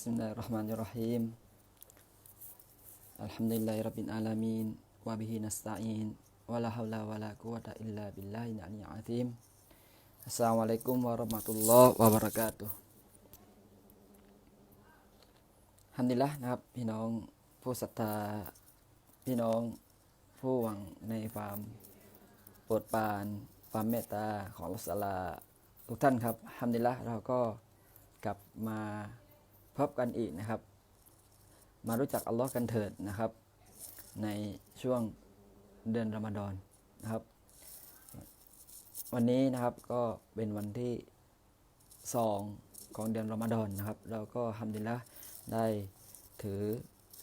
بسم الله الرحمن الرحيم الحمد لله رب العالمين وبه نستعين ولا حول ولا قوة إلا بالله العلي العظيم السلام عليكم ورحمة الله وبركاته ฮัมดุลิลละห์นะครับ พี่น้องผู้ศรัทธา พี่น้องผู้หวังในความโปรดปรานความเมตตาของอัลลอฮฺสัลลาทุกท่านครับฮัมดุลิลละห์เราก็กลับมาพ บกันอีกนะครับ มารู้จักอัลลอฮ์กันเถิดนะครับ ในช่วงเดือนรอมฎอนนะครับ วันนี้นะครับก็เป็นวันที่สองของเดือนรอมฎอนนะครับ เราก็ฮัมดุลิลละได้ถือ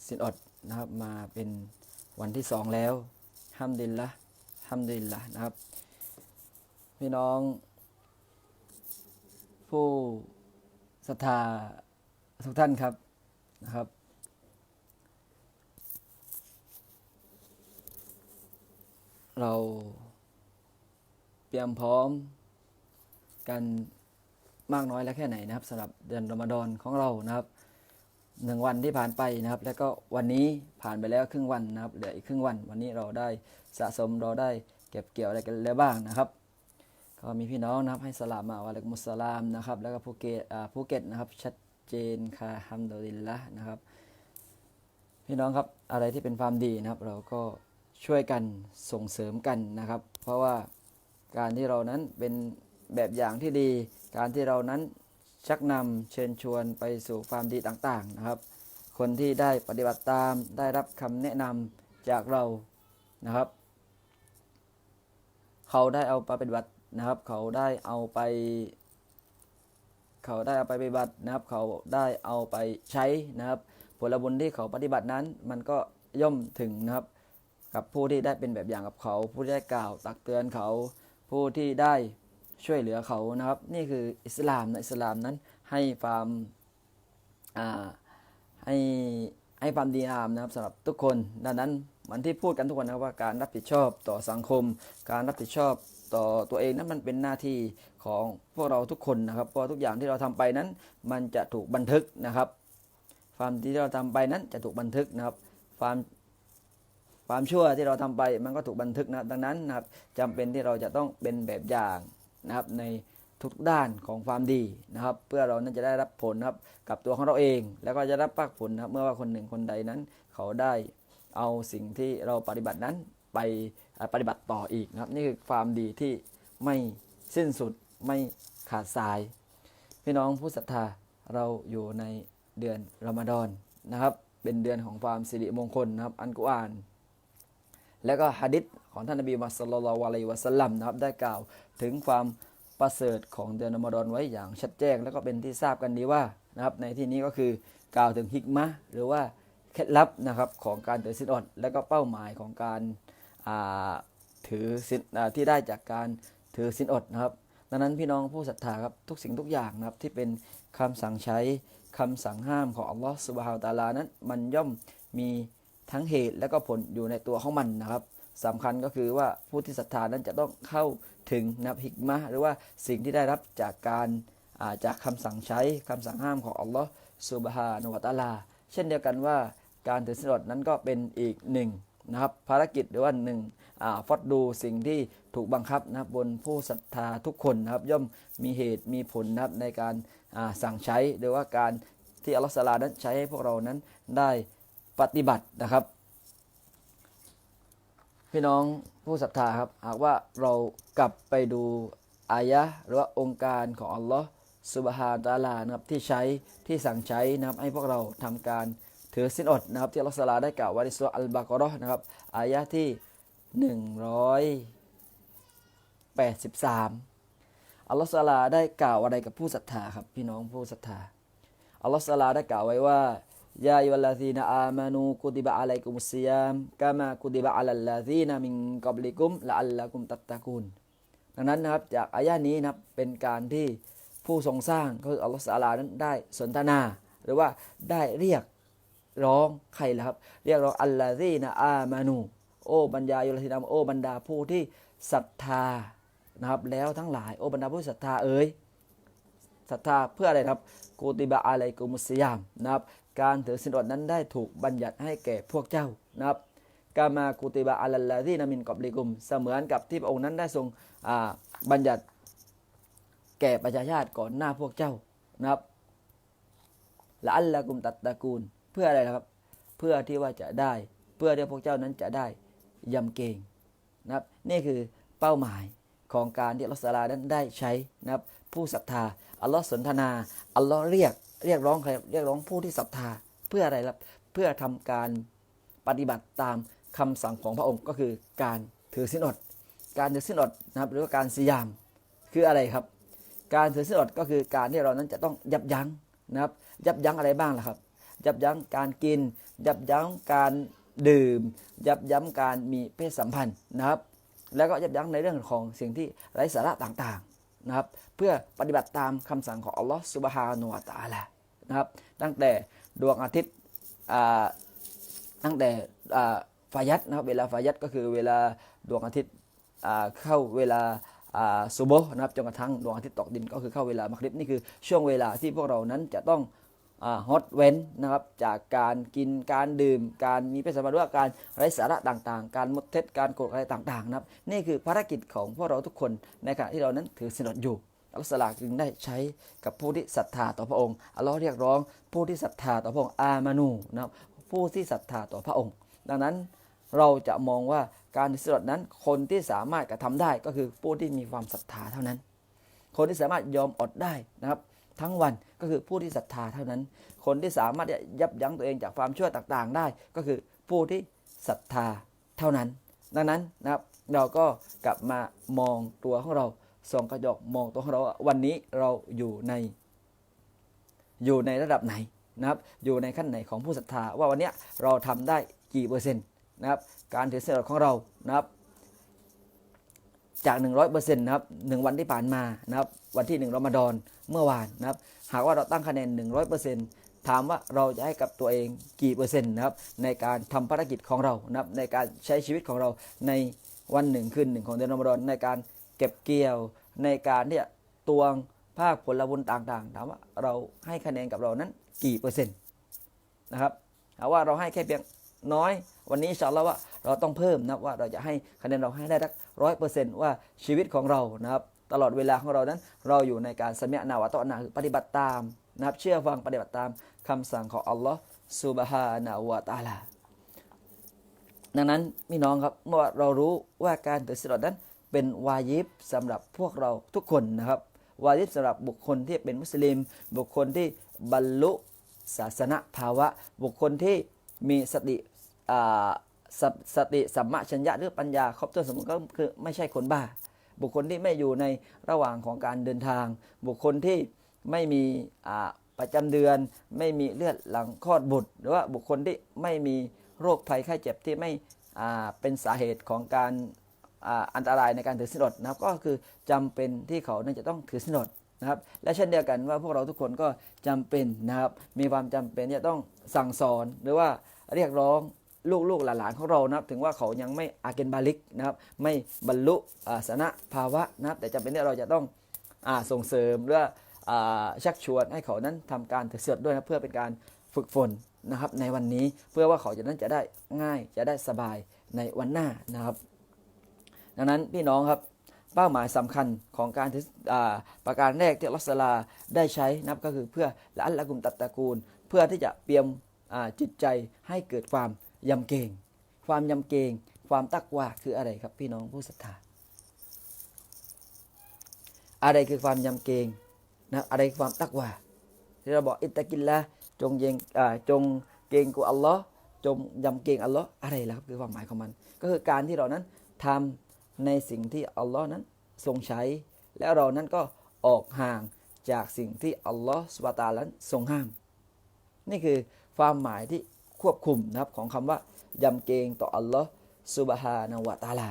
สินอดนะครับมาเป็นวันที่สองแล้วฮัมดุลิลละห์ฮัมดุลิลละนะครับ พี่น้องผู้ศรัทธา ทุกท่านครับนะครับ เราเตรียมพร้อมกันมากน้อยแล้วแค่ไหนนะครับสำหรับเดือนรอมฎอนของเรานะครับหนึ่งวันที่ผ่านไปนะครับ แล้วก็วันนี้ผ่านไปแล้วครึ่งวันนะครับเหลืออีกครึ่งวัน วันนี้เราได้สะสมเราได้เก็บเกี่ยวอะไรกันแล้วบ้างนะครับก็มีพี่น้องนะครับให้สลามมาวะลักมุสสลามนะครับ แล้วก็ภูเก็ตอ่าภูเก็ตนะครับชัด เจนค่ะฮัมดุลิลละนะครับ พี่น้องครับอะไรที่เป็นความดีนะครับ เราก็ช่วยกันส่งเสริมกันนะครับ เพราะว่าการที่เรานั้นเป็นแบบอย่างที่ดี การที่เรานั้นชักนำเชิญชวนไปสู่ความดีต่างๆนะครับ คนที่ได้ปฏิบัติตามได้รับคำแนะนำจากเรานะครับ เขาได้เอาไปปฏิบัตินะครับ เขาได้เอาไป เขาได้เอาไปปฏิบัตินะครับ เขาได้เอาไปใช้นะครับ ผลบุญที่เขาปฏิบัตินั้น มันก็ย่อมถึงนะครับ กับผู้ที่ได้เป็นแบบอย่างกับเขา ผู้ที่ได้กล่าวตักเตือนเขา ผู้ที่ได้ช่วยเหลือเขานะครับ นี่คืออิสลามนะอิสลามนั้นให้ความอ่าให้ให้ความดีงามนะครับสำหรับทุกคน ดังนั้นมันที่พูดกันทุกคนนะครับว่าการรับผิดชอบต่อสังคม การรับผิดชอบ ต่อตัวเองนั้นมันเป็นหน้าที่ของพวกเราทุกคนนะครับเพราะทุกอย่างที่เราทำไปนั้น มันจะถูกบันทึกนะครับ ความที่เราทำไปนั้นจะถูกบันทึกนะครับ ความความชั่วที่เราทำไปมันก็ถูกบันทึกนะดังนั้นนะครับจำเป็นที่เราจะต้องเป็นแบบอย่างนะครับในทุกด้านของความดีนะครับ เพื่อเรานั้นจะได้รับผลนะครับกับตัวของเราเอง แล้วก็จะรับภาคผลนะครับเมื่อว่าคนหนึ่งคนใดนั้น เขาได้เอาสิ่งที่เราปฏิบัตินั้นไป ปฏิบัติต่ออีกนะครับ นี่คือความดีที่ไม่สิ้นสุดไม่ขาดสาย พี่น้องผู้ศรัทธาเราอยู่ในเดือนรอมฎอนนะครับ เป็นเดือนของความสิริมงคลนะครับ อันกุอาน แล้วก็ฮะดิษของท่านนบีมุฮัมมัดศ็อลลัลลอฮุอะลัยวะสลัมนะครับ ได้กล่าวถึงความประเสริฐของเดือนรอมฎอนไว้อย่างชัดแจ้ง แล้วก็เป็นที่ทราบกันดีว่านะครับ ในที่นี้ก็คือกล่าวถึงฮิกมะหรือว่าเคล็ดลับนะครับของการถือศีลอด และก็เป้าหมายของการ ถือศีลอ่าที่ได้จากการถือศีลอดนะครับ ดังนั้นพี่น้องผู้ศรัทธาครับทุกสิ่งทุกอย่างนะครับที่เป็นคำสั่งใช้คำสั่งห้ามของอัลลอฮฺสุบฮาวตาลานั้น มันย่อมมีทั้งเหตุและก็ผลอยู่ในตัวของมันนะครับสำคัญก็คือว่าผู้ที่ศรัทธานั้นจะต้องเข้าถึงนับฮิกมะหรือว่าสิ่งที่ได้รับจากการาจากคำสั่งใช้คำสั่งห้ามของอัลลอฮฺสุบฮานุวะตาลา เช่นเดียวกันว่าการถือศีลอดนั้นก็เป็นอีกหนึ่ง นะครับภารกิจหรือว่าหนึ่งอฟอดดูสิ่งที่ถูกบังคับนะครับบนผู้ศรัทธาทุกคนนะครับย่อมมีเหตุมีผลนะครับในการสั่งใช้หรือว่าการที่อัลลอฮฺสลานั้นใช้ให้พวกเรานั้นได้ปฏิบัตินะครับ พี่น้องผู้ศรัทธาครับหากว่าเรากลับไปดูอายะหรือว่าองค์การของอัลลอฮ์สุบฮานตะอาลานะครับที่ใช้ที่สั่งใช้นะครับให้พวกเราทำการ ถือสินอดนะครับที่อัลลอฮฺสลาได้กล่าวไว้ในสุรอัลบากราะห์นะครับอายะที่183อัลลอฮฺสลาได้กล่าวอะไรกับผู้ศรัทธาครับพี่น้องผู้ศรัทธาอัลลอฮฺสลาได้กล่าวไว้ว่ายาอิวัลลาซีนอามานูกุติบะอะลัยกุมุสซิยามกามากุติบะอะลัลลาซีนมินกับลิกุมละอัลละกุมตัตตะกุนดังนั้นนะครับจากอายะนี้นะครับเป็นการที่ผู้ทรงสร้างก็คืออัลลอฮฺสลานั้นได้สนทนา หรือว่าได้เรียก ร้องใครล่ะครับ เรียกร้องอัลลาซีนอามานู โอ้บรรดาโยลธินามโอ้บรรดาผู้ที่ศรัทธานะครับ แล้วทั้งหลายโอ้บรรดาผู้ศรัทธาเอ๋ยศรัทธาเพื่ออะไรครับกูติบะอะไรกุมุสยามนะครับ การถือศีลอดนั้นได้ถูกบัญญัติให้แก่พวกเจ้านะครับกามากุติบะอัลลาที่นามินกอบลิกุม เสมือนกับที่พระองค์นั้นได้ทรงบัญญัติแก่ประชาชาติก่อนหน้าพวกเจ้านะครับละอัลละกุมตัตตะกูล พื่ออะไรนะครับ เพื่อที่ว่าจะได้ เพื่อที่พวกเจ้านั้นจะได้ยำเกรงนะครับ นี่คือเป้าหมายของการที่อัลลอฮฺสลานั้นได้ใช้นะครับ ผู้ศรัทธาอัลลอฮ์สนทนาอัลลอฮ์เรียกเรียกร้องใครเรียกร้องผู้ที่ศรัทธาเพื่ออะไรครับเพื่อทำการปฏิบัติตามคำสั่งของพระองค์ก็คือการถือศีลอด การถือศีลอดนะครับหรือว่าการสยามคืออะไรครับ การถือศีลอดก็คือการที่เรานั้นจะต้องยับยั้งนะครับ ยับยั้งอะไรบ้างล่ะครับ ยับยั้งการกิน ยับยั้งการดื่ม ยับยั้งการมีเพศสัมพันธ์นะครับ แล้วก็ยับยั้งในเรื่องของสิ่งที่ไร้สาระต่างๆนะครับ เพื่อปฏิบัติตามคำสั่งของอัลลอฮฺสุบฮานุวะตาลานะครับ ตั้งแต่ดวงอาทิตย์ตั้งแต่ฟายัดนะครับ เวลาฟายัดก็คือเวลาดวงอาทิตย์เข้าเวลาซุโบนะครับจนกระทั่งดวงอาทิตย์ตกดินก็คือเข้าเวลามักริบนี่คือช่วงเวลาที่พวกเรานั้นจะต้อง ฮอตเว้นนะครับจากการกินการดื่ม การมีเพศสัมพันธ์หรือว่าการไร้สาระต่างๆ การมดเท็จการโกรธอะไรต่างๆนะครับนี่คือภารกิจของพวกเราทุกคนในขณะที่เรานั้นถือศีลอดอยู่อัลสลาจึงได้ใช้กับผู้ที่ศรัทธาต่อพระองค์อัลลอฮ์เรียกร้องผู้ที่ศรัทธาต่อพระองค์อามานูนะครับผู้ที่ศรัทธาต่อพระองค์ ดังนั้นเราจะมองว่าการถือศีลอดนั้นคนที่สามารถกระทำได้ก็คือผู้ที่มีความศรัทธาเท่านั้น คนที่สามารถยอมอดได้นะครับ ทั้งวันก็คือผู้ที่ศรัทธาเท่านั้น คนที่สามารถยับยั้งตัวเองจากความชั่วต่างๆ ได้ ก็คือผู้ที่ศรัทธาเท่านั้น ดังนั้นนะครับเราก็กลับมามองตัวของเราส่องกระจกมองตัวของเราว่าวันนี้เราอยู่ใน อยู่ในระดับไหนนะครับอยู่ในขั้นไหนของผู้ศรัทธาว่าวันนี้เราทำได้กี่เปอร์เซ็นต์นะครับการถือศีลอดของเรานะครับ จาก 100%นะครับหนึ่งวันที่ผ่านมานะครับวันที่ 1รอมฎอนเมื่อวานนะครับหากว่าเราตั้งคะแนน 100%ถามว่าเราจะให้กับตัวเองกี่เปอร์เซ็นต์นะครับในการทำภารกิจของเรานะครับในการใช้ชีวิตของเราในวันหนึ่งคืนหนึ่งของเดือนรอมฎอนในการเก็บเกี่ยวในการที่จะตวงภาคผลบุญต่างๆ ถามว่าเราให้คะแนนกับเรานั้นกี่เปอร์เซ็นต์นะครับหากว่าเราให้แค่เพียง น้อย วันนี้อินชาลลอฮ์ว่าเราต้องเพิ่มนะว่าเราจะให้คะแนนเราให้ได้สักร้อยเปอร์เซ็นต์ว่าชีวิตของเรานะครับตลอดเวลาของเรานั้น เราอยู่ในการสมยนาวะตอนาคือปฏิบัติตามนะครับเชื่อฟังปฏิบัติตามคำสั่งของอัลลอฮ์ซุบฮานะฮูวะตาลาดังนั้นพี่น้องครับเมื่อเรารู้ว่าการถือศีลอดนั้นเป็นวาญิบสำหรับพวกเราทุกคนนะครับวาญิบสำหรับบุคคลที่เป็นมุสลิม บุคคลที่บรรลุศาสนภาวะ บุคคลที่มีสติ สสติสัมมาชัญญะหรือปัญญาครบถ้วนสมบูรณ์ก็คือไม่ใช่คนบ้า บุคคลที่ไม่อยู่ในระหว่างของการเดินทาง บุคคลที่ไม่มีประจำเดือน ไม่มีเลือดหลังคลอดบุตร หรือว่าบุคคลที่ไม่มีโรคภัยไข้เจ็บที่ไม่เป็นสาเหตุของการอ,อันตรายในการถือสินอดนะครับก็คือจำเป็นที่เขานั้นจะต้องถือสินอดนะครับและเช่นเดียวกันว่าพวกเราทุกคนก็จำเป็นนะครับมีความจำเป็นที่จะต้องสั่งสอนหรือว่าเรียกร้อง ลูกๆหลานๆของเรานะถึงว่าเขายังไม่อาเกนบาลิกนะครับไม่บรรลุอาสนะภาวะนะครับแต่จำเป็นที่เราจะต้องอส่งเสริมหรืออชักชวนให้เขานั้นทำการถือเสือด้วยนะเพื่อเป็นการฝึกฝนนะครับในวันนี้เพื่อว่าเขาจะนั้นจะได้ง่ายจะได้สบายในวันหน้านะครับ ดังนั้นพี่น้องครับเป้าหมายสำคัญของการประการแรกที่อัลอสลาได้ใช้นะครับก็คือเพื่อละอัลละกุมตัตตะกูล เพื่อที่จะเตรียมจิตใจให้เกิดความ ยำเกรงความยำเกรงความตักวาคืออะไรครับพี่น้องผู้ศรัทธา อะไรคือความยำเกรงนะอะไรคือความตักวาที่เราบอกอิตตะกินละจงเยงจงเกรงกูอัลลอฮ์จงยำเกรงอัลลอฮ์อะไรล่ะครับคือความหมายของมัน ก็คือการที่เรานั้นทำในสิ่งที่อัลลอฮ์นั้นทรงใช้ แล้วเรานั้นก็ออกห่างจากสิ่งที่อัลลอฮ์สุบตาลันทรงห้าม นี่คือความหมายที่ ควบคุมนะครับของคำว่ายำเกรงต่ออัลลอฮ์สุบฮานาวะตาลา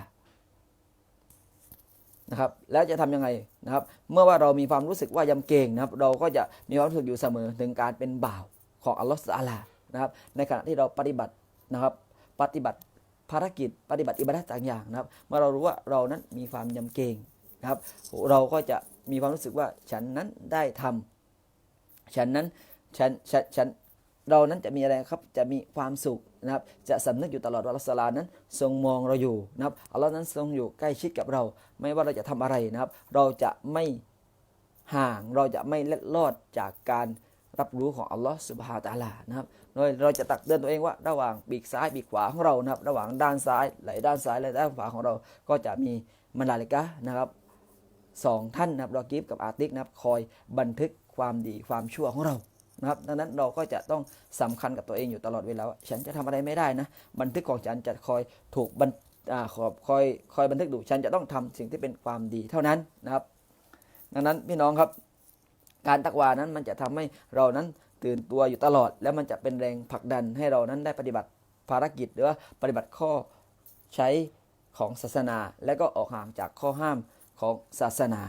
นะครับแล้วจะทำยังไงนะครับ เมื่อว่าเรามีความรู้สึกว่ายำเกรงนะครับ เราก็จะมีความรู้สึกอยู่เสมอถึงการเป็นบ่าวของอัลลอฮ์สุบฮานะฮูวะตะอาลานะครับ ในขณะที่เราปฏิบัตินะครับ ปฏิบัติภารกิจ ปฏิบัติอิบาดะต่างอย่างนะครับ เมื่อเรารู้ว่าเรานั้นมีความยำเกรงนะครับ เราก็จะมีความรู้สึกว่าฉันนั้นได้ทฉันนั้นฉันฉันฉัน เรานั้นจะมีอะไรครับจะมีความสุขนะครับจะสำนึกอยู่ตลอดว่าอัลลอฮฺสุบฮานะฮูวะตะอาลานั้นทรงมองเราอยู่นะครับอัลลอฮ์นั้นทรงอยู่ใกล้ชิดกับเรา ไม่ว่าเราจะทำอะไรนะครับ เราจะไม่ห่างเราจะไม่เล็ดลอดจากการรับรู้ของอัลลอฮ์สุบฮานะฮูวะตะอาลานะครับโดยเราจะตักเตือนตัวเองว่าระหว่างปีกซ้ายปีกขวาของเรานะครับ ระหว่างด้านซ้ายไหลด้านซ้ายและด้านขวาของเรา ก็จะมีมลาลิกะนะครับสองท่านนะครับรอกิฟกับอาติกนะครับคอยบันทึกความดีความชั่วของเรา นะครับดังนั้นเราก็จะต้องสำคัญกับตัวเองอยู่ตลอดเวลาฉันจะทำอะไรไม่ได้นะ บันทึกของฉันจะคอยถูกบันขอบคอยคอยบันทึกดูฉันจะต้องทำสิ่งที่เป็นความดีเท่านั้นนะครับ ดังนั้นพี่น้องครับ การตักวานั้นมันจะทำให้เรานั้นตื่นตัวอยู่ตลอด แล้วมันจะเป็นแรงผลักดันให้เรานั้นได้ปฏิบัติภารกิจหรือว่าปฏิบัติข้อใช้ของศาสนา และก็ออกห่างจากข้อห้ามของศาสนา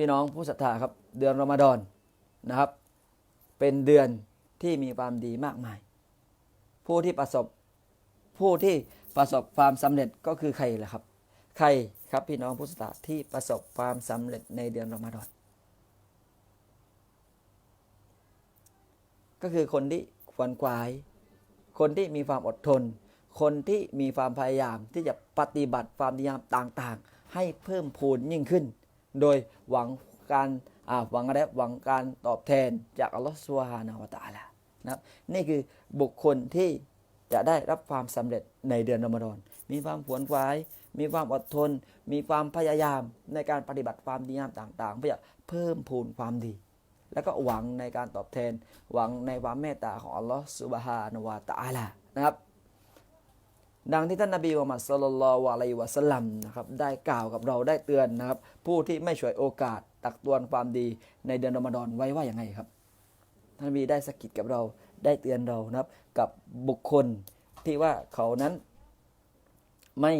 พี่น้องผู้ศรัทธาครับ เดือนรอมฎอนนะครับ เป็นเดือนที่มีความดีมากมาย ผู้ที่ประสบผู้ที่ประสบความสำเร็จก็คือใครล่ะครับ ใครครับพี่น้องผู้ศรัทธาที่ประสบความสำเร็จในเดือนรอมฎอนก็คือคนที่ขวนขวาย คนที่มีความอดทน คนที่มีความพยายามที่จะปฏิบัติความพยายามต่างๆ ให้เพิ่มพูนยิ่งขึ้น โดยหวังการหวังอะไรหวังการตอบแทนจากอัลลอฮฺสุบฮานะฮูวะตาลานะครับนี่คือบุคคลที่จะได้รับความสำเร็จในเดือนรอมฎอนมีความขวนขวาย มีความอดทน มีความพยายามในการปฏิบัติความดีงามต่างๆ เพื่อเพิ่มพูนความดี แล้วก็หวังในการตอบแทน หวังในความเมตตาของอัลลอฮฺสุบฮานะฮูวะตาลานะครับ ดังที่ท่านนบีมุฮัมมัดสลลัลลอฮุอะลัยวะสลัมนะครับได้กล่าวกับเราได้เตือนนะครับ ผู้ที่ไม่ฉวยโอกาสตักตวงความดีในเดือนรอมฎอนไว้ว่าอย่างไงครับ ท่านนบีได้สะกิดกับเราได้เตือนเรานะครับ กับบุคคลที่ว่าเขานั้นไม่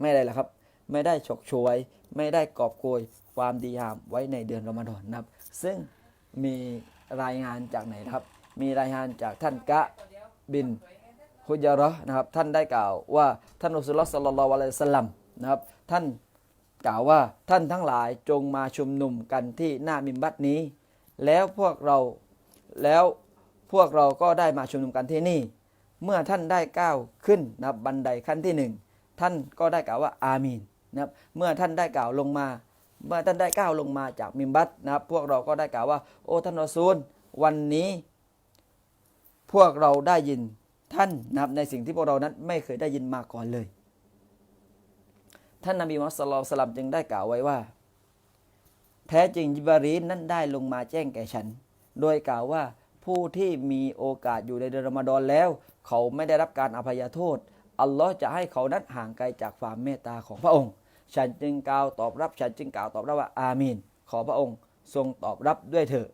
ไม่อะไรล่ะครับ ไม่ได้ฉกฉวย ไม่ได้กอบโกยความดีงามไว้ในเดือนรอมฎอนนะครับ ซึ่งมีรายงานจากไหนครับ มีรายงานจากท่านกะบิน ฮุจาราะนะครับท่านได้กล่าวว่าท่านอัสลลสัลลัลลอฮุอะลัยฮิสลัมนะครับท่านกล่าวว่าท่านทั้งหลายจงมาชุมนุมกันที่หน้ามิมบัตนี้ แล้วพวกเราแล้วพวกเราก็ได้มาชุมนุมกันที่นี่ เมื่อท่านได้ก้าวขึ้นนะบบันไดขั้นที่หนึ่งท่านก็ได้กล่าวว่าอามีนนะครับเมื่อท่านได้กล่าวลงมา เมื่อท่านได้ก้าวลงมาจากมิมบัตนะครับพวกเราก็ได้กล่าวว่า โอ้ท่านรอซูล วันนี้ พวกเราได้ยิน ท่านนะครับในสิ่งที่พวกเรานั้นไม่เคยได้ยินมาก่อนเลย ท่านนบีมุสลลัลลอฮุอะลัยฮิวะสัลลัมจึงได้กล่าวไว้ว่า แท้จริงยิบรีนนั้นได้ลงมาแจ้งแก่ฉัน โดยกล่าวว่าผู้ที่มีโอกาสอยู่ในเดือนรอมฎอนแล้ว เขาไม่ได้รับการอภัยโทษ อัลลอฮ์จะให้เขานั้นห่างไกลจากความเมตตาของพระองค์ ฉันจึงกล่าวตอบรับ ฉันจึงกล่าวตอบรับว่าอามีน ขอพระองค์ทรงตอบรับด้วยเถิด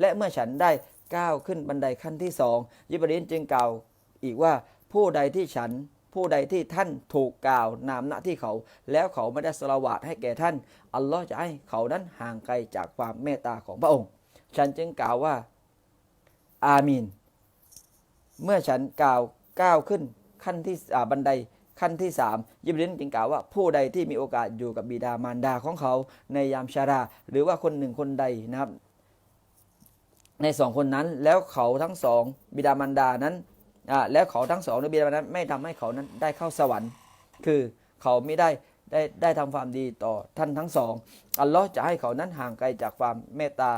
และเมื่อฉันได้ก้าวขึ้นบันไดขั้นที่สองยิบรีนจึงกล่าว อีกว่าผู้ใดที่ฉันผู้ใดที่ท่านถูกกล่าวนามหน้าที่เขา แล้วเขาไม่ได้สละวาดให้แก่ท่าน อัลลอฮ์จะให้เขานั้นห่างไกลจากความเมตตาของพระองค์ ฉันจึงกล่าวว่า อามีน เมื่อฉันกล่าวก้าวขึ้นขั้นที่บันไดขั้นที่สามยิบรินจึงกล่าวว่าผู้ใดที่มีโอกาสอยู่กับบิดามารดาของเขา ในยามชารา หรือว่าคนหนึ่งคนใดนะครับ ในสองคนนั้นแล้วเขาทั้งสองบิดามารดานั้น แล้วเขาทั้งสองนบิดามารดานั้นไม่ทำให้เขานั้นได้เข้าสวรรค์ คือเขาไม่ได้ได้ได้ทำความดีต่อท่านทั้งสองอัลลอฮ์จะให้เขานั้นห่างไกลจากความเมตตา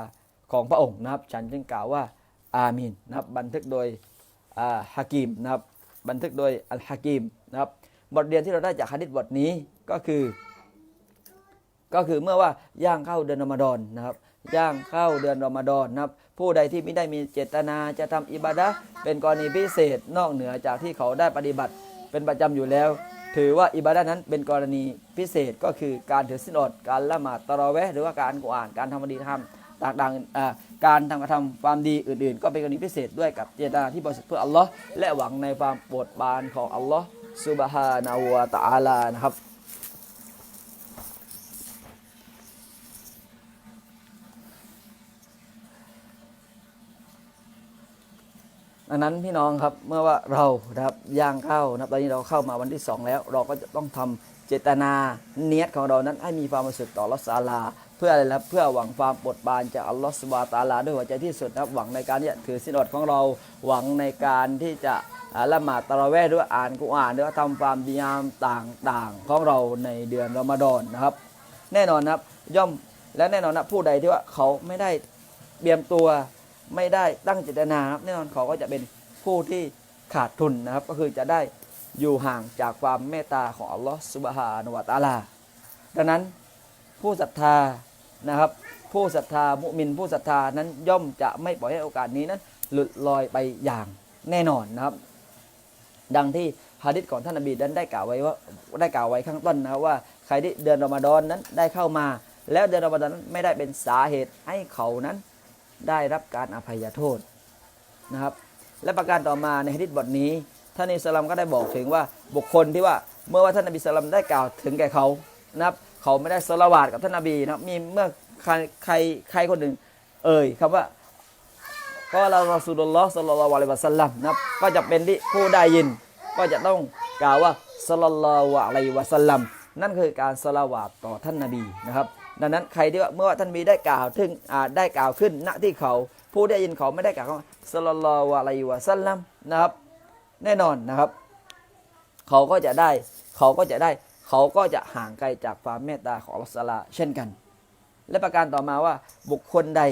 ของพระองค์นะครับ ฉันจึงกล่าวว่าอามีนนะครับบันทึกโดยอ่าฮากิมนะครับบันทึกโดยอัลฮากิมนะครับบทเรียนที่เราได้จากฮะดิษบทนี้ก็คือ ก็คือเมื่อว่าย่างเข้าเดือนรอมฎอนนะครับย่างเข้าเดือนรอมฎอนนะครับ ผู้ใดที่ไม่ได้มีเจตนาจะทำอิบาดะเป็นกรณีพิเศษนอกเหนือจากที่เขาได้ปฏิบัติเป็นประจำอยู่แล้ว ถือว่าอิบาดะนั้นเป็นกรณีพิเศษก็คือการถือศีลอด การละหมาดตะราะเวหรือว่าการกุรอานการทำบดีธรรมต่างๆการทำกระทำความดีอื่น ๆ ก็เป็นกรณีพิเศษด้วยกับเจตนาที่บริสุทธิ์เพื่ออัลลอฮ์และหวังในความโปรดปรานของอัลลอฮ์ซุบฮานะฮูวะตะอาลานะครับ ดังนั้นพี่น้องครับเมื่อว่าเรานะครับย่างเข้านะครับตอนนี้เราเข้ามาวันที่ 2 แล้ว เราก็จะต้องทำเจตนาเนียดของเรานั้นให้มีความบริสุทธิ์ต่อรัสอาลา เพื่ออะไรนะครับเพื่อหวังความปรดปรานจากอัลลอฮฺสุบานะตาลา ด้วยหัวใจที่สุดนะครับหวังในการที่จะถือศีลอดของเราหวังในการที่จะละหมาดตะเระเวห์ด้วยอ่านกุรอานด้วยทำความดีงามต่างๆ ของเราในเดือนรอมฎอนนะครับ แน่นอนนะครับย่อมและแน่นอนนะผู้ใดที่ว่าเขาไม่ได้เตรียมตัว ไม่ได้ตั้งเจตนาครับแน่นอนเขาก็จะเป็นผู้ที่ขาดทุนนะครับ ก็คือจะได้อยู่ห่างจากความเมตตาของอัลลอฮฺสุบฮานะฮูวะตาลา ดังนั้นผู้ศรัทธานะครับ ผู้ศรัทธามุมิน ผู้ศรัทธานั้นย่อมจะไม่ปล่อยให้โอกาสนี้นั้น หลุดลอยไปอย่างแน่นอนนะครับ ดังที่ฮะดิษของท่านนบีนั้นได้กล่าวไว้ว่าได้กล่าวไว้ข้างต้นนะครับว่าใครที่เดือนรอมฎอนนั้นได้เข้ามา แล้วเดือนรอมฎอนนั้นไม่ได้เป็นสาเหตุให้เขานั้น ได้รับการอภัยโทษนะครับ และประการต่อมาในฮะดิษบทนี้ท่านอิสลามก็ได้บอกถึงว่าบุคคลที่ว่าเมื่อว่าท่านนบีสลามได้กล่าวถึงแก่เขานะครับเขาไม่ได้สละวาดกับท่านนบีนะครับมีเมื่อใครใครใครคนหนึ่งเอ่ยคำว่าก็เรารอสูลุลลอฮ์สัลลัลลอฮุอะลัยฮิวะสัลลัมนะครับก็จะเป็นที่ผู้ได้ยิน ก็จะต้องกล่าวว่าสัลลัลลอฮุอะลัยฮิวะสัลลัมนั่นคือการสละวาดต่อท่านนบีนะครับ ดังนั้นใครที่ว่าเมื่อว่าท่านนบีได้กล่าวถึงได้กล่าวขึ้นณที่เขาผู้ได้ยินเขาไม่ได้กล่าวว่าสัลลัลลอฮุอะลัยวะสัลลัมนะครับ แน่นอนนะครับ เขาก็จะได้เขาก็จะได้เขาก็จะห่างไกลจากความเมตตาของอัลลอฮฺสลาเช่นกัน และประการต่อมาว่าบุคคลใด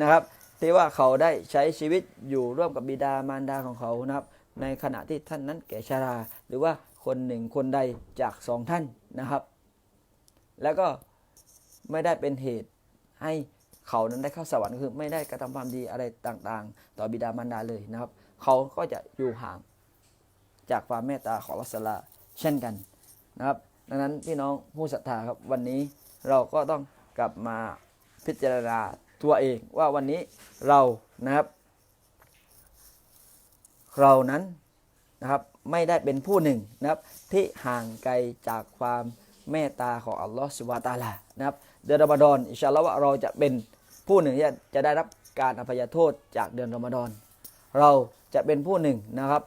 นะครับที่ว่าเขาได้ใช้ชีวิตอยู่ร่วมกับบิดามารดาของเขานะครับ ในขณะที่ท่านนั้นแก่ชรา หรือว่าคนหนึ่งคนใดจากสองท่านนะครับ แล้วก็ ไม่ได้เป็นเหตุให้เขานั้นได้เข้าสวรรค์คือ ไม่ได้กระทำความดีอะไรต่างๆ ต่อบิดามารดาเลยนะครับ เขาก็จะอยู่ห่างจากความเมตตาของอัลลอฮฺสลาเช่นกันนะครับ ดังนั้นพี่น้องผู้ศรัทธาครับวันนี้เราก็ต้องกลับมาพิจารณาตัวเองว่าวันนี้เรานะครับ เรานั้นนะครับไม่ได้เป็นผู้หนึ่งนะครับที่ห่างไกลจากความเมตตาของอัลลอฮฺสุบฮานะตาลานะครับ เดือนรอมฎอนอิชาลลอฮ์ว่าเราจะเป็นผู้หนึ่งที่จะได้รับการอภัยโทษจากเดือนรอมฎอนเราจะเป็นผู้หนึ่งนะครับ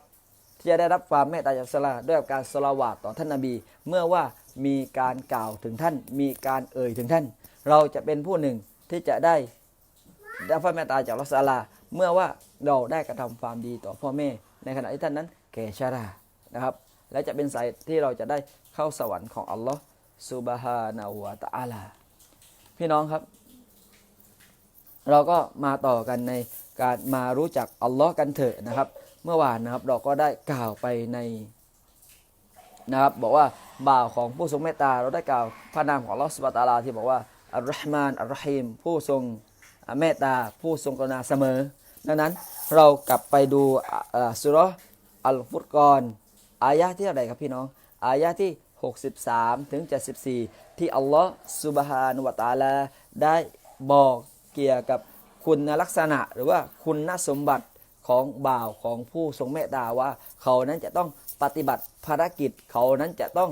ที่จะได้รับความเมตตาจากอัลลอฮ์ด้วยการสละวาต่อท่านนบี เมื่อว่ามีการกล่าวถึงท่าน มีการเอ่ยถึงท่าน เราจะเป็นผู้หนึ่งที่จะได้ได้พระเมตตาจากอัลลอฮฺตะอาลาเมื่อว่าเราได้กระทำความดีต่อพ่อแม่ ในขณะที่ท่านนั้นแก่ชรานะครับ และจะเป็นสายที่เราจะได้เข้าสวรรค์ของอัลลอฮฺซุบฮานะฮูวะตะอาลา พี่น้องครับ เราก็มาต่อกันในการมารู้จักอัลลอฮ์กันเถอะนะครับ เมื่อวานนะครับเราก็ได้กล่าวไปในนะครับบอกว่าบ่าวของผู้ทรงเมตตาเราได้กล่าวพระนามของลอสบฮานะฮูวะตาลาที่บอกว่าอัลลอฮ์มานอัลลอฮีมผู้ทรงเมตตาผู้ทรงกรุณาเสมอ ดังนั้นเรากลับไปดูอ่าสุราะอัลฟุตกอนอายะที่เท่าไรครับพี่น้อง อายะที่ 63 ถึง 74 ที่อัลลอฮ์สุบฮานุวะตาลาได้บอกเกี่ยวกับคุณลักษณะหรือว่าคุณสมบัติของบ่าวของผู้ทรงเมตตาว่า เขานั้นจะต้องปฏิบัติภารกิจเขานั้นจะต้อง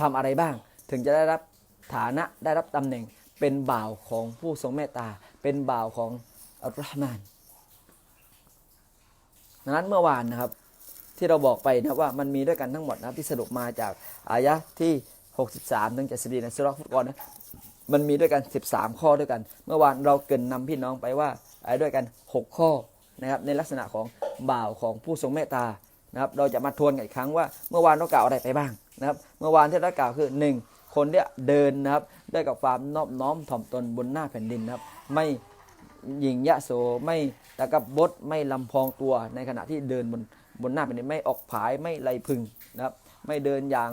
ทำอะไรบ้าง ถึงจะได้รับฐานะได้รับตำแหน่งเป็นบ่าวของผู้ทรงเมตตา เป็นบ่าวของอัลลอฮ์มานนั้นเมื่อวานนะครับ ที่เราบอกไปนะว่ามันมีด้วยกันทั้งหมดนะที่สรุปมาจากอายะห์ที่ 63ถึง74ในสุเราะห์ฟุตกอนนะมันมีด้วยกัน 13 ข้อด้วยกัน เมื่อวานเราเกินนำพี่น้องไปว่าไอ้ด้วยกัน 6 ข้อนะครับในลักษณะของบ่าวของผู้ทรงเมตตานะครับเราจะมาทวนกันอีกครั้งว่าเมื่อวานเรากล่าวอะไรไปบ้างนะครับเมื่อวานที่เรากล่าวคือ 1 คนที่ยเดินนะครับด้วยกับความนอบน้อมถ่อมตนบนหน้าแผ่นดินนะครับไม่หยิ่งยะโสไม่ตะกับบดไม่ลำพองตัวในขณะที่เดินบน บนหน้าแผ่นดินไม่ออกผายไม่ไลพึงนะครับไม่เดินอย่าง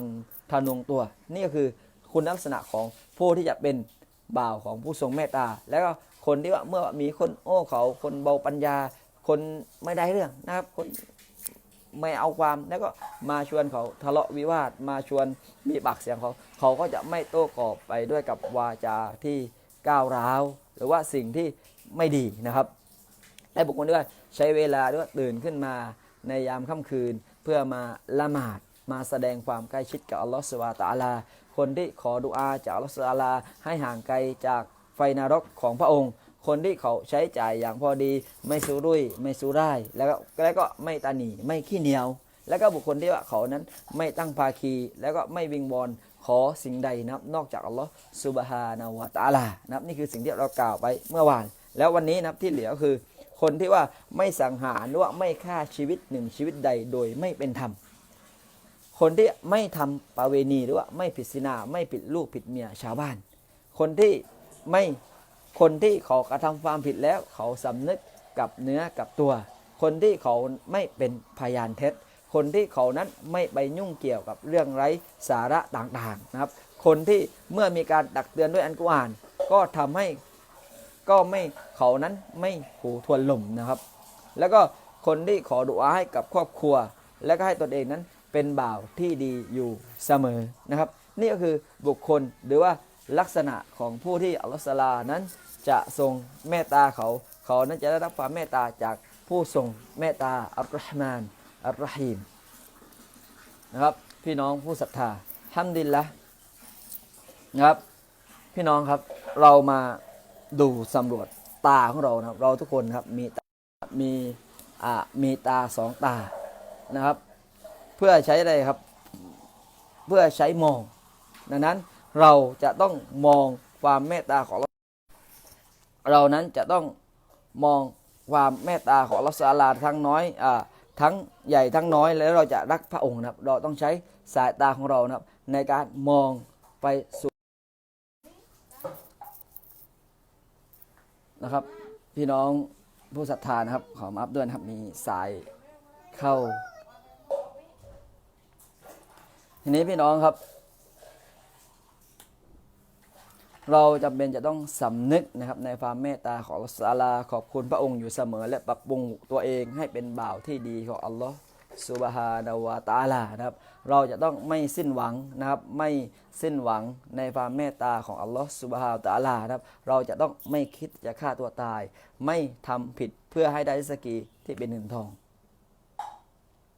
ทะนงตัว นี่ก็คือคุณลักษณะของผู้ที่จะเป็นบ่าวของผู้ทรงเมตตา แล้วก็คนที่ว่าเมื่อมีคนโอ้เขาคนเบาปัญญา คนไม่ได้เรื่องนะครับ คนไม่เอาความแล้วก็มาชวนเขาทะเลาะวิวาทมาชวนมีปากเสียงเขา เขาก็จะไม่โต้ตอบไปด้วยกับวาจาที่ก้าวร้าว หรือว่าสิ่งที่ไม่ดีนะครับและบุคคลที่ว่าใช้เวลาด้วยตื่นขึ้นมา ในยามค่ำคืน เพื่อมาละหมาดมาแสดงความใกล้ชิดกับอัลลอฮฺสุบฮานะตาลา คนที่ขอดุอาจากอัลลอฮฺสุบฮานะตาลา ให้ห่างไกลจากไฟนรกของพระองค์ คนที่เขาใช้จ่ายอย่างพอดี ไม่สู้รุ่ยไม่สู้ได้าย แล้วก็แล้วก็ไม่ตาหนีไม่ขี้เหนียว แล้วก็บุคคลที่ว่าเขานั้นไม่ตั้งภาคี แล้วก็ไม่วิงบอลขอสิ่งใดนะครับนอกจากอัลลอฮ์ซุบฮานาวะตาลานะครับนี่คือสิ่งที่เรากล่าวไปเมื่อวาน แล้ววันนี้นะครับที่เหลือคือ คนที่ว่าไม่สังหารหรือว่าไม่ฆ่าชีวิตหนึ่งชีวิตใดโดยไม่เป็นธรรม คนที่ไม่ทำประเวณีหรือว่าไม่ผิดศีนาไม่ผิดลูกผิดเมียชาวบ้าน คนที่ไม่คนที่เขากระทำความผิดแล้ว เขาสำนึกกับเนื้อกับตัว คนที่เขาไม่เป็นพยานเท็จ คนที่เขานั้นไม่ไปยุ่งเกี่ยวกับเรื่องไร้สาระต่างๆนะครับ คนที่เมื่อมีการตักเตือนด้วยอันกุรอานก็ทำให้ ก็ไม่เขานั้นไม่หูทวนลมนะครับ แล้วก็คนที่ขอดุอาให้กับครอบครัว และก็ให้ตนเองนั้นเป็นบ่าวที่ดีอยู่เสมอนะครับ นี่ก็คือบุคคลหรือว่าลักษณะของผู้ที่อัลลอฮฺสลานั้นจะทรงเมตตาเขา เขานั้นจะได้รับความเมตตาจากผู้ทรงเมตตาอัลลอฮ์มานอัลรอฮีมนะครับ พี่น้องผู้ศรัทธาฮัมดิลละนะครับ พี่น้องครับเรามา ดูสำรวจตาของเรานะครับ เราทุกคนครับมีมีอ่ามีตาสองตานะครับ เพื่อใช้อะไรครับ เพื่อใช้มอง ดังนั้นเราจะต้องมองความเมตตาของเราเรานั้นจะต้องมองความเมตตาของอัลลอฮฺสุลลาทั้งน้อยอ่าทั้งใหญ่ทั้งน้อยแล้วเราจะรักพระองค์นะครับ เราต้องใช้สายตาของเรานะครับ ในการมองไปสู่ นะครับ พี่น้องผู้ศรัทธานะครับ ขอมาอัพด้วยนะครับ มีสายเข้า ทีนี้พี่น้องครับ เราจำเป็นจะต้องสำนึกนะครับในความเมตตาของอัลลอลาขอบคุณพระองค์อยู่เสมอ และปรับปรุงตัวเองให้เป็นบ่าวที่ดีของอัลลอฮฺสุบฮานาวะตาลานะครับ เราจะต้องไม่สิ้นหวังนะครับไม่สิ้นหวังในความเมตตาของอัลลอฮฺสุบฮานาวตะอาลานะครับเราจะต้องไม่คิดจะฆ่าตัวตาย ไม่ทำผิดเพื่อให้ได้สกีที่เป็นเงินทอง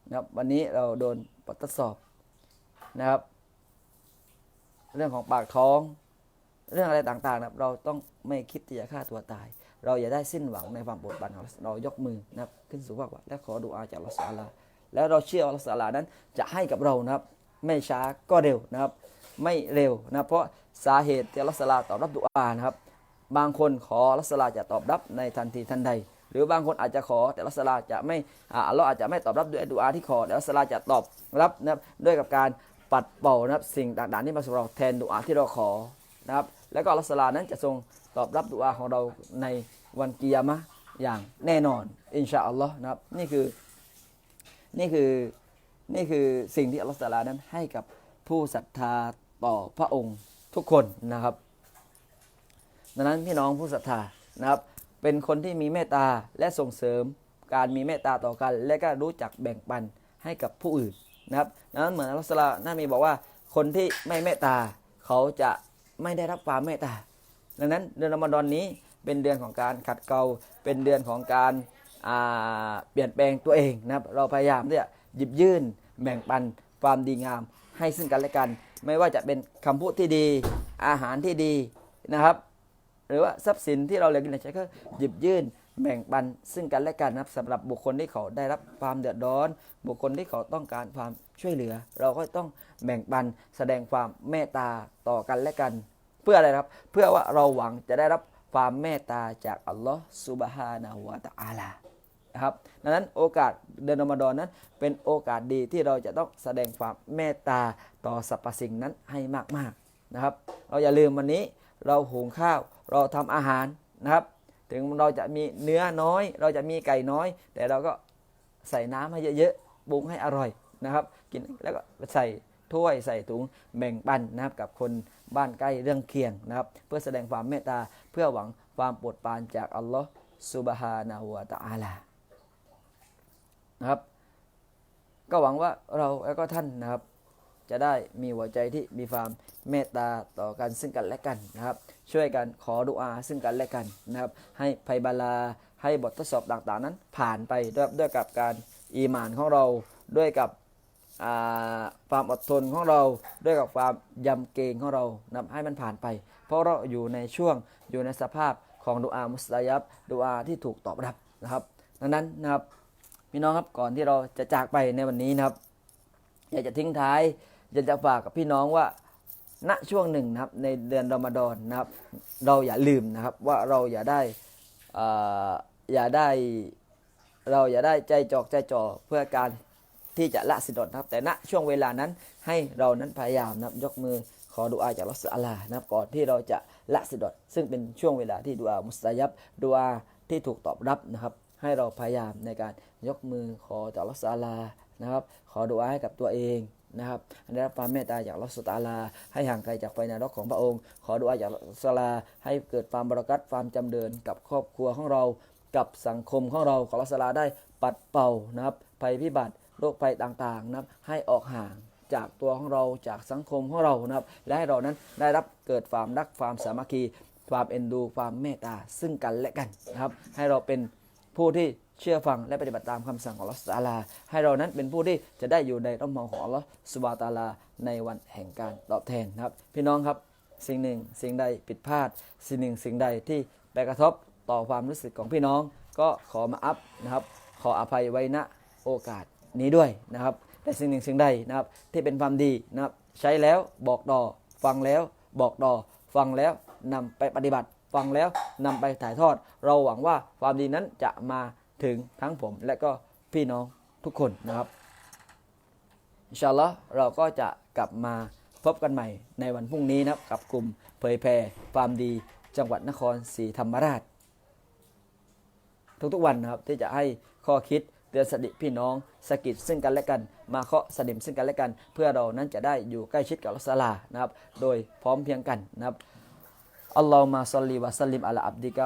นะครับวันนี้เราโดนบททดสอบนะครับ เรื่องของปากท้อง เรื่องอะไรต่างๆนะครับเราต้องไม่คิดที่จะฆ่าตัวตาย เราอย่าได้สิ้นหวังในความโปรดปรานของเรายกมือนะครับขึ้นสู่ภาคว่าและขอดุอาจากอัลลอฮฺสุลลา แล้วเราเชื่อว่าอัลลอฮฺสุลานั้นจะให้กับเรานะครับ ไม่ช้าก็เร็วนะครับ ไม่เร็วนะเพราะสาเหตุที่อัลลอฮฺสุลาตอบรับดุอานะครับ บางคนขออัลลอฮฺสุลาจะตอบรับในทันทีทันใด หรือบางคนอาจจะขอแต่อัลลอฮฺสุลาจะไม่อ่าอัลลอฮ์อาจจะไม่ตอบรับด้วยดุอาที่ขอแต่อัลลอฮฺสุลาจะตอบรับนะครับด้วยกับการปัดเป่านะครับสิ่งต่างๆที่มาสู่เราแทนดุอาที่เราขอนะครับ แล้วก็อัลลอฮฺสลานั้นจะทรงตอบรับดุอาของเราในวันกิยามะอย่างแน่นอน อินชาอัลลอฮ์นะครับ นี่คือ นี่คือนี่คือสิ่งที่อัลลอฮฺสลานั้นให้กับผู้ศรัทธาต่อพระองค์ทุกคนนะครับ ดังนั้นพี่น้องผู้ศรัทธานะครับ เป็นคนที่มีเมตตาและส่งเสริมการมีเมตตาต่อกัน และก็รู้จักแบ่งปันให้กับผู้อื่นนะครับดังนั้นเหมือนอัลลอฮฺสลาน่ามีบอกว่าคนที่ไม่เมตตาเขาจะไม่ได้รับความเมตตาดังนั้นเดือนรอมฎอนนี้เป็นเดือนของการขัดเกลาเป็นเดือนของการ เปลี่ยนแปลงตัวเองนะครับเราพยายามที่จะหยิบยื่นแบ่งปันความดีงาม ให้ซึ่งกันและกัน ไม่ว่าจะเป็นคำพูดที่ดีอาหารที่ดีนะครับ หรือว่าทรัพย์สินที่เราเหลือกินเหลือใช้ก็หยิบยื่นแบ่งปันซึ่งกันและกันนะครับสำหรับบุคคลที่เขาได้รับความเดือดร้อน บุคคลที่เขาต้องการความช่วยเหลือ เราก็ต้องแบ่งปันแสดงความเมตตาต่อกันและกัน เพื่ออะไรครับ เพื่อว่าเราหวังจะได้รับความเมตตาจากอัลลอฮ์ซุบฮานะฮูวะตะอาลา นะครับดังนั้นโอกาสเดือนรอมฎอนนั้น เป็นโอกาสดีที่เราจะต้องแสดงความเมตตาต่อสรรพสิ่งนั้นให้มากๆนะครับ เราอย่าลืมวันนี้เราหุงข้าวเราทำอาหารนะครับ ถึงเราจะมีเนื้อน้อย เราจะมีไก่น้อย แต่เราก็ใส่น้ำให้เยอะๆปรุงให้อร่อยนะครับ กินแล้วก็ใส่ถ้วยใส่ถุงแบ่งปันนะครับกับคนบ้านใกล้เรื่องเคียงนะครับ เพื่อแสดงความเมตตาเพื่อหวังความโปรดปรานจากอัลลอฮ์ซุบฮานะฮูวะตะอาลา นะครับ ก็หวังว่าเราแล้วก็ท่านนะครับ จะได้มีหัวใจที่มีความเมตตาต่อกันซึ่งกันและกันนะครับ ช่วยกันขอดุอาซึ่งกันและกันนะครับ ให้ภัยบาลาให้บททดสอบต่างๆนั้น ผ่านไปด้วยด้วยกับการอีหมานของเราด้วยกับความอดทนของเราด้วยกับความยำเกรงของเรานะให้มันผ่านไป เพราะเราอยู่ในช่วงอยู่ในสภาพของดุอามุสตายับดุอาที่ถูกตอบรับนะครับ ดังนั้นนะครับ พี่น้องครับก่อนที่เราจะจากไปในวันนี้นะครับ อยากจะทิ้งท้ายอยากจะฝากกับพี่น้องว่าณช่วงหนึ่งนะครับในเดือนรอมฎอนนะครับ เราอย่าลืมนะครับว่าเราอย่าได้ออย่าได้เราอย่าได้ใจจอกใจจ่อเพื่อการที่จะละสินอดนะครับ แต่ณช่วงเวลานั้นให้เรานั้นพยายามนะครับยกมือขอดุอาจากอัลลอฮฺสุลลานะครับก่อนที่เราจะละสินอดซึ่งเป็นช่วงเวลาที่ดุอามุสตายับดุอาที่ถูกตอบรับนะครับ ให้เราพยายามในการยกมือขอจากอัลอสุลลานะครับขอดุอาให้กับตัวเองนะครับได้รับความเมตตาจากอัลอสตาลา ให้ห่างไกลจากไฟนรกของพระองค์ ขอดุอาจากอัลอสุลลา ให้เกิดความบรารักัตความจำเดินกับครอบครัวของเรา กับสังคมของเรา ขอรัสลาได้ปัดเป่านะครับภัยพิบัติโรคภัยต่างๆนะครับให้ออกห่างจากตัวของเราจากสังคมของเรานะครับ และให้เรานั้นได้รับเกิดความรักความสามัคคี ความเอ็นดูความเมตตาซึ่งกันและกันนะครับ ให้เราเป็น ผู้ที่เชื่อฟังและปฏิบัติตามคำสั่งของอัลลอฮฺสุบฮานะฮูวะตาลา ให้เรานั้นเป็นผู้ที่จะได้อยู่ในร่มเงาของอัลลอฮฺสุบานะตาลา ในวันแห่งการตอบแทนนะครับ พี่น้องครับสิ่งหนึ่งสิ่งใดผิดพลาด สิ่งหนึ่งสิ่งใดที่ไปกระทบต่อความรู้สึกของพี่น้อง ก็ขอมาอัพนะครับ ขออภัยไว้ณโอกาสนี้ด้วยนะครับ แต่สิ่งหนึ่งสิ่งใดนะครับที่เป็นความดีนะครับ ใช้แล้วบอกต่อฟังแล้วบอกต่อฟังแล้วนำไปปฏิบัติ ฟังแล้วนำไปถ่ายทอด เราหวังว่าความดีนั้นจะมาถึงทั้งผมและก็พี่น้องทุกคนนะครับอินชาอัลลอฮ์เราก็จะกลับมาพบกันใหม่ในวันพรุ่งนี้นะครับกับกลุ่มเผยแผ่ความดีจังหวัดนครศรีธรรมราช ทุกๆวันนะครับที่จะให้ข้อคิดเตือนสติพี่น้องสะกิดซึ่งกันและกัน มาเคาะสนิมซึ่งกันและกัน เพื่อเรานั้นจะได้อยู่ใกล้ชิดกับอัลลอฮ์สลานะครับ โดยพร้อมเพียงกันนะครับ อัลลอฮุมะซัลลิวะซัลลิมอะลาอับดิกะ